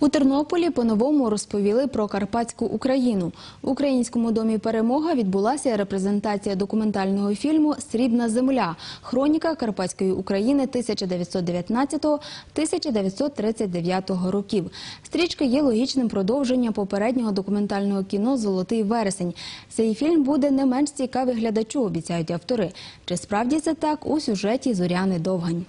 У Тернополі по-новому розповіли про Карпатську Україну. В українському домі Перемога відбулася репрезентація документального фільму Срібна земля. Хроніка Карпатської України 1919-1939 років. Стрічка є логічним продовженням попереднього документального кіно Золотий вересень. Цей фільм буде не менш цікавий глядачу, обіцяють автори. Чи справді це так у сюжеті Зоряни Довгань?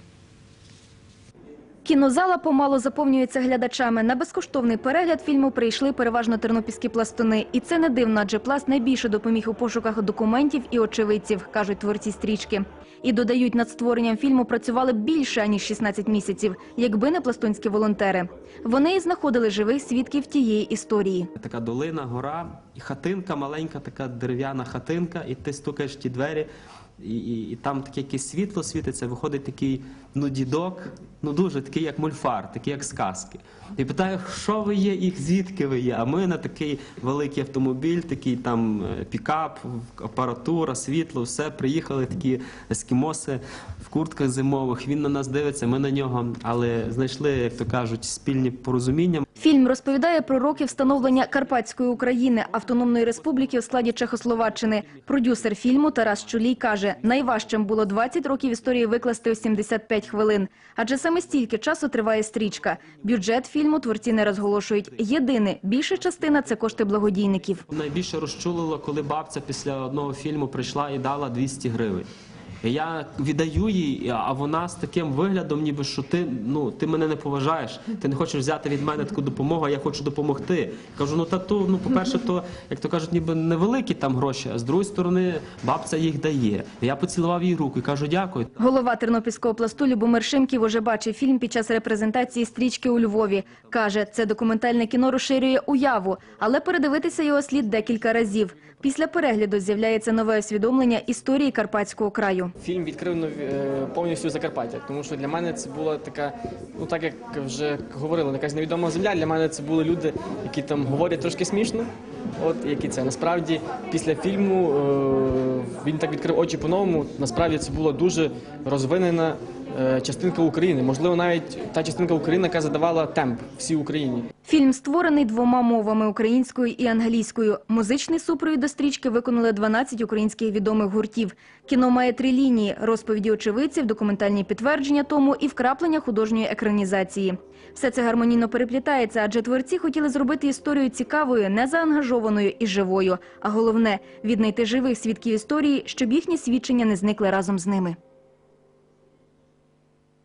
Кінозала помало заповнюється глядачами. На безкоштовний перегляд фільму прийшли переважно тернопільські пластуни. І це не дивно, адже пласт найбільше допоміг у пошуках документів і очевидців, кажуть творці стрічки. І додають, над створенням фільму працювали більше, ніж 16 місяців, якби не пластунські волонтери. Вони і знаходили живих свідків тієї історії. Така долина, гора, хатинка, маленька така дерев'яна хатинка, і ти стукаєш ті двері, і, і, і там таке якесь світло світиться, виходить такий ну, дідок, ну дуже такий, як мульфар, такий, як сказки. І питаю, що ви є, і звідки ви є? А ми на такий великий автомобіль, такий там е, пікап, апаратура, світло, все. Приїхали такі ескімоси в куртках зимових. Він на нас дивиться, ми на нього, але знайшли, як то кажуть, спільні порозуміння. Фільм розповідає про роки встановлення Карпатської України, автономної республіки у складі Чехословаччини. Продюсер фільму Тарас Чулій каже, найважчим було 20 років історії викласти у 75 хвилин. Адже саме стільки часу триває стрічка. Бюджет фільму творці не розголошують. Єдине, більша частина – це кошти благодійників. Найбільше розчулило, коли бабця після одного фільму прийшла і дала 200 гривень. Я віддаю їй, а вона з таким виглядом, ніби що ти ну ти мене не поважаєш, ти не хочеш взяти від мене таку допомогу, а я хочу допомогти. Кажу, ну та то, ну по-перше, то як то кажуть, ніби невеликі там гроші, а з другої сторони бабця їх дає. Я поцілував їй руку і кажу, дякую. Голова Тернопільського пласту Любомир Шимків уже бачив фільм під час репрезентації стрічки у Львові. Каже, це документальне кіно розширює уяву, але передивитися його слід декілька разів. Після перегляду з'являється нове усвідомлення історії Карпатського краю. Фільм відкрив нові- е, повністю Закарпаття, тому що для мене це була така, ну так як вже говорили, якась невідома земля. Для мене це були люди, які там говорять трошки смішно. От які це насправді після фільму е, він так відкрив очі по-новому. Насправді це була дуже розвинена частинка України. Можливо, навіть та частинка України, яка задавала темп всій Україні. Фільм створений двома мовами – українською і англійською. Музичний супровід до стрічки виконали 12 українських відомих гуртів. Кіно має три лінії – розповіді очевидців, документальні підтвердження тому і вкраплення художньої екранізації. Все це гармонійно переплітається, адже творці хотіли зробити історію цікавою, незаангажованою і живою. А головне – віднайти живих свідків історії, щоб їхні свідчення не зникли разом з ними.